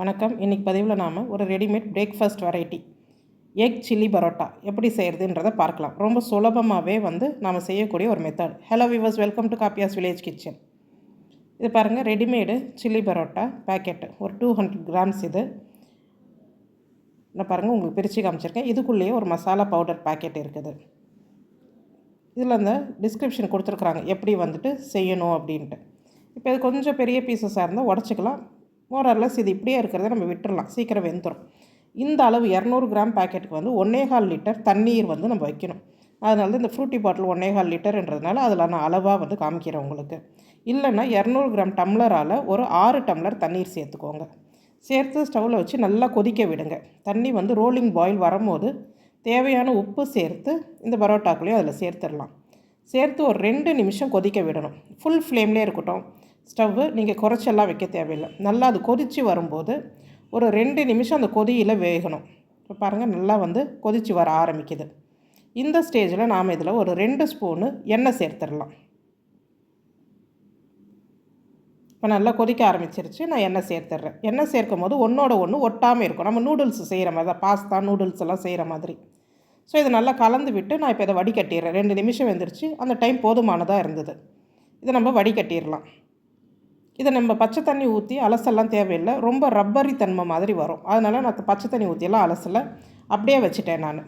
வணக்கம். இன்றைக்கி பதிவில் நாம் ஒரு readymade breakfast variety egg chilli parotta எப்படி செய்கிறதுன்றதை பார்க்கலாம். ரொம்ப சுலபமாகவே வந்து நாம் செய்யக்கூடிய ஒரு method hello viewers welcome to காப்பியாஸ் village kitchen இது பாருங்கள் ரெடிமேடு சில்லி பரோட்டா பேக்கெட்டு ஒரு டூ ஹண்ட்ரட் கிராம்ஸ் இது. நான் பாருங்கள் உங்களுக்கு பிரித்து காமிச்சிருக்கேன். இதுக்குள்ளேயே ஒரு மசாலா பவுடர் பேக்கெட் இருக்குது. இதில் அந்த டிஸ்கிரிப்ஷன் கொடுத்துருக்குறாங்க எப்படி வந்துட்டு செய்யணும் அப்படின்ட்டு. இப்போ இது கொஞ்சம் பெரிய பீசஸாக இருந்தால் உடச்சிக்கலாம். மோரர்லெஸ் இது இப்படியே இருக்கிறத நம்ம விட்டுடலாம் சீக்கிரம் வெந்துடும் இந்த அளவு இரநூறு கிராம் பேக்கெட்டுக்கு வந்து ஒன்றே கால் லிட்டர் தண்ணீர் வந்து நம்ம வைக்கணும். அதனால தான் இந்த ஃப்ரூட்டி பாட்டில் ஒன்றே கால் லிட்டர்ன்றதுனால அதில் நான் அளவாக வந்து காமிக்கிறேன் உங்களுக்கு. இல்லைன்னா இரநூறு கிராம் டம்ளரால் ஒரு ஆறு டம்ளர் தண்ணீர் சேர்த்துக்கோங்க. சேர்த்து ஸ்டவ்வில் வச்சு நல்லா கொதிக்க விடுங்க. தண்ணி வந்து ரோலிங் பாயில் வரும்போது தேவையான உப்பு சேர்த்து இந்த பரோட்டாக்குள்ளேயும் அதில் சேர்த்துடலாம். சேர்த்து ஒரு ரெண்டு நிமிஷம் கொதிக்க விடணும். ஃபுல் ஃப்ளேம்லேயே இருக்கட்டும். ஸ்டவ்வு நீங்கள் குறைச்செல்லாம் வைக்க தேவையில்லை. நல்லா அது கொதித்து வரும்போது ஒரு ரெண்டு நிமிஷம் அந்த கொதியில் வேகணும். இப்போ பாருங்கள் நல்லா வந்து கொதித்து வர ஆரம்பிக்குது. இந்த ஸ்டேஜில் நாம் இதில் ஒரு ரெண்டு ஸ்பூனு எண்ணெய் சேர்த்துடலாம். இப்போ நல்லா கொதிக்க ஆரம்பிச்சிருச்சு நான் எண்ணெய் சேர்த்துட்றேன். எண்ணெய் சேர்க்கும் போது ஒன்றோட ஒன்று ஒட்டாமல் இருக்கும். நம்ம நூடுல்ஸ் செய்கிற மாதிரி தான் பாஸ்தா நூடுல்ஸ் எல்லாம் செய்கிற மாதிரி. ஸோ இதை நல்லா கலந்து விட்டு நான் இப்போ இதை வடிகட்டிடுறேன். ரெண்டு நிமிஷம் வந்துருச்சு அந்த டைம் போதுமானதாக இருந்தது. இதை நம்ம வடிகட்டிடலாம். இதை நம்ம பச்சை தண்ணி ஊற்றி அலசெல்லாம் தேவையில்லை. ரொம்ப ரப்பரி தன்மை மாதிரி வரும். அதனால் நான் பச்சை தண்ணி ஊற்றியெல்லாம் அலசலை. அப்படியே வச்சுட்டேன் நான்.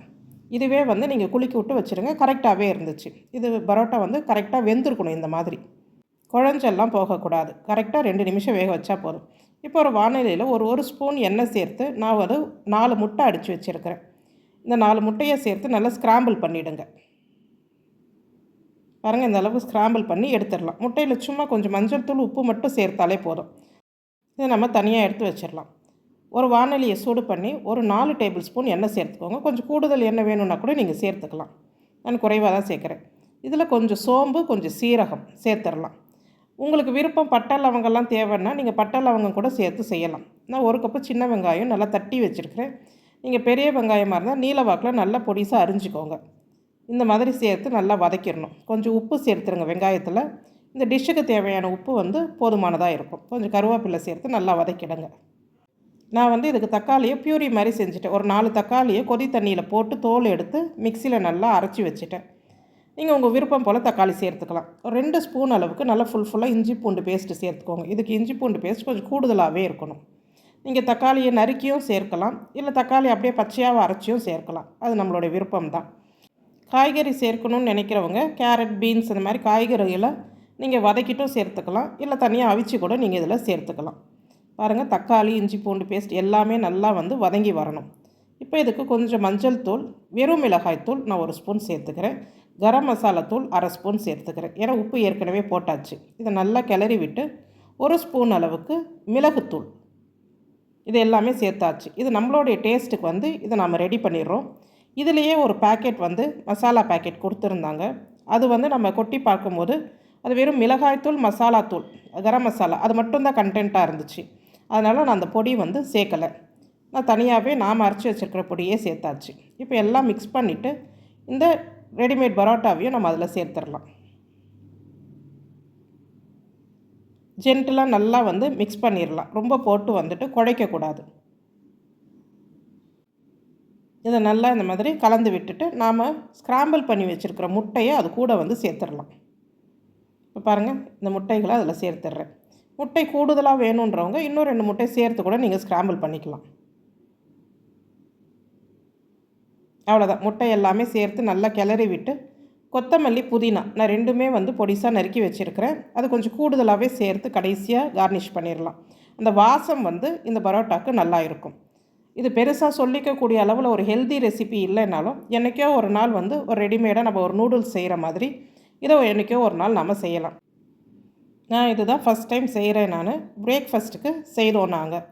இதுவே வந்து நீங்கள் குளிக்க விட்டு வச்சுருங்க. கரெக்டாகவே இருந்துச்சு. இது பரோட்டா வந்து கரெக்டாக வெந்திருக்கணும் இந்த மாதிரி. குழஞ்செல்லாம் போகக்கூடாது. கரெக்டாக ரெண்டு நிமிஷம் வேக வச்சா போதும். இப்போ ஒரு வானிலையில் ஒரு ஒரு ஸ்பூன் எண்ணெய் சேர்த்து நான் ஒரு நாலு முட்டை அடித்து வச்சுருக்கிறேன். இந்த நாலு முட்டையை சேர்த்து நல்லா ஸ்க்ராம்பிள் பண்ணிவிடுங்க பாருங்கள் இந்த அளவுக்கு ஸ்க்ராம்பிள் பண்ணி எடுத்துடலாம். முட்டையில் சும்மா கொஞ்சம் மஞ்சள் தூள் உப்பு மட்டும் சேர்த்தாலே போதும். இதை நம்ம தனியாக எடுத்து வச்சிடலாம். ஒரு வானொலியை சூடு பண்ணி ஒரு நாலு டேபிள் ஸ்பூன் எண்ணெய் சேர்த்துக்கோங்க. கொஞ்சம் கூடுதல் எண்ணெய் வேணும்னா கூட நீங்கள் சேர்த்துக்கலாம். நான் குறைவாக தான் சேர்க்குறேன். இதில் கொஞ்சம் சோம்பு கொஞ்சம் சீரகம் சேர்த்துடலாம். உங்களுக்கு விருப்பம் பட்டை லவங்கெல்லாம் தேவைன்னா நீங்கள் பட்டை லவங்கம் கூட சேர்த்து செய்யலாம். நான் ஒரு கப்பு சின்ன வெங்காயம் நல்லா தட்டி வச்சுருக்கிறேன். நீங்கள் பெரிய வெங்காயமாக இருந்தால் நீல வாக்கில் நல்லா பொடிசாக அரிஞ்சிக்கோங்க. இந்த மாதிரி சேர்த்து நல்லா வதக்கிடணும். கொஞ்சம் உப்பு சேர்த்துருங்க வெங்காயத்தில். இந்த டிஷ்ஷுக்கு தேவையான உப்பு வந்து போதுமானதாக இருக்கும். கொஞ்சம் கருவேப்பிலை சேர்த்து நல்லா வதக்கிடுங்க. நான் வந்து இதுக்கு தக்காளியை பியூரி மாதிரி செஞ்சுட்டேன். ஒரு நாலு தக்காளியை கொதி தண்ணியில் போட்டு தோல் எடுத்து மிக்சியில் நல்லா அரைச்சி வச்சுட்டேன். நீங்கள் உங்கள் விருப்பம் போல் தக்காளி சேர்த்துக்கலாம். ஒரு ரெண்டு ஸ்பூன் அளவுக்கு நல்லா ஃபுல் ஃபுல்லாக இஞ்சி பூண்டு பேஸ்ட்டு சேர்த்துக்கோங்க. இதுக்கு இஞ்சி பூண்டு பேஸ்ட் கொஞ்சம் கூடுதலாகவே இருக்கணும். நீங்கள் தக்காளியை நறுக்கியும் சேர்க்கலாம். இல்லை தக்காளி அப்படியே பச்சையாக அரைச்சியும் சேர்க்கலாம். அது நம்மளுடைய விருப்பம் தான் காய்கறி சேர்க்கணும்னு நினைக்கிறவங்க கேரட் பீன்ஸ் இந்த மாதிரி காய்கறிகளை நீங்கள் வதக்கிட்டும் சேர்த்துக்கலாம். இல்லை தனியாக அவிச்சு கூட நீங்கள் இதில் சேர்த்துக்கலாம். பாருங்கள் தக்காளி இஞ்சி பூண்டு பேஸ்ட் எல்லாமே நல்லா வந்து வதங்கி வரணும். இப்போ இதுக்கு கொஞ்சம் மஞ்சள் தூள் வெறும் மிளகாய் தூள் நான் ஒரு ஸ்பூன் சேர்த்துக்கிறேன். கரம் மசாலா தூள் அரை ஸ்பூன் சேர்த்துக்கிறேன். ஏன்னா உப்பு ஏற்கனவே போட்டாச்சு. இதை நல்லா கிளறி விட்டு ஒரு ஸ்பூன் அளவுக்கு மிளகுத்தூள் இது எல்லாமே சேர்த்தாச்சு. இது நம்மளுடைய டேஸ்ட்டுக்கு வந்து இதை நம்ம ரெடி பண்ணிடுறோம். இதுலேயே ஒரு பேக்கெட் வந்து மசாலா பேக்கெட் கொடுத்துருந்தாங்க. அது வந்து நம்ம கொட்டி பார்க்கும்போது அது வெறும் மிளகாய்த்தூள் மசாலாத்தூள் கரம் மசாலா அது மட்டும்தான் கண்டென்ட்டாக இருந்துச்சு. அதனால் நான் அந்த பொடி வந்து சேர்க்கலை. நான் தனியாகவே நாம் அரைச்சி வச்சுருக்கிற பொடியே சேர்த்தாச்சு. இப்போ எல்லாம் மிக்ஸ் பண்ணிவிட்டு இந்த ரெடிமேட் பரோட்டாவையும் நம்ம அதில் சேர்த்துடலாம். ஜென்டலாக நல்லா வந்து மிக்ஸ் பண்ணிடலாம். ரொம்ப போட்டு வந்துட்டு குழைக்கக்கூடாது. இதை நல்லா இந்த மாதிரி கலந்து விட்டுட்டு நாம் ஸ்க்ராம்பிள் பண்ணி வச்சுருக்கிற முட்டையை அது கூட வந்து சேர்த்துடலாம். இப்போ பாருங்கள் இந்த முட்டைகளை அதில் சேர்த்துட்றேன். முட்டை கூடுதலாக வேணுன்றவங்க இன்னும் ரெண்டு முட்டை சேர்த்து கூட நீங்கள் ஸ்க்ராம்பிள் பண்ணிக்கலாம். அவ்வளோதான் முட்டை எல்லாமே சேர்த்து நல்லா கிளறி விட்டு கொத்தமல்லி புதினா நான் ரெண்டுமே வந்து பொடிசாக நறுக்கி வச்சுருக்கிறேன். அது கொஞ்சம் கூடுதலாகவே சேர்த்து கடைசியாக கார்னிஷ் பண்ணிடலாம். அந்த வாசம் வந்து இந்த பரோட்டாக்கு நல்லா இருக்கும். இது பெருசாக சொல்லிக்கக்கூடிய அளவில் ஒரு ஹெல்தி ரெசிபி இல்லைனாலும் என்றைக்கோ ஒரு நாள் வந்து ஒரு ரெடிமேடாக நம்ம ஒரு நூடுல்ஸ் செய்கிற மாதிரி இதை என்றைக்கோ ஒரு நாள் நம்ம செய்யலாம். நான் இதுதான் ஃபஸ்ட் டைம் செய்கிறேன் நான். பிரேக்ஃபஸ்ட்டுக்கு செய்தோம் நாங்கள்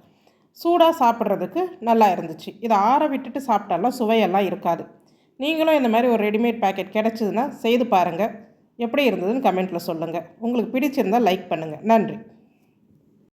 சூடாக சாப்பிட்றதுக்கு நல்லா இருந்துச்சு. இதை ஆற விட்டுட்டு சாப்பிட்டாலாம் சுவையெல்லாம் இருக்காது. நீங்களும் இந்த மாதிரி ஒரு ரெடிமேட் பேக்கெட் கிடச்சிதுன்னா செய்து பாருங்கள் எப்படி இருந்ததுன்னு கமெண்ட்டில் சொல்லுங்கள் உங்களுக்கு பிடிச்சிருந்தால் லைக் பண்ணுங்கள் நன்றி.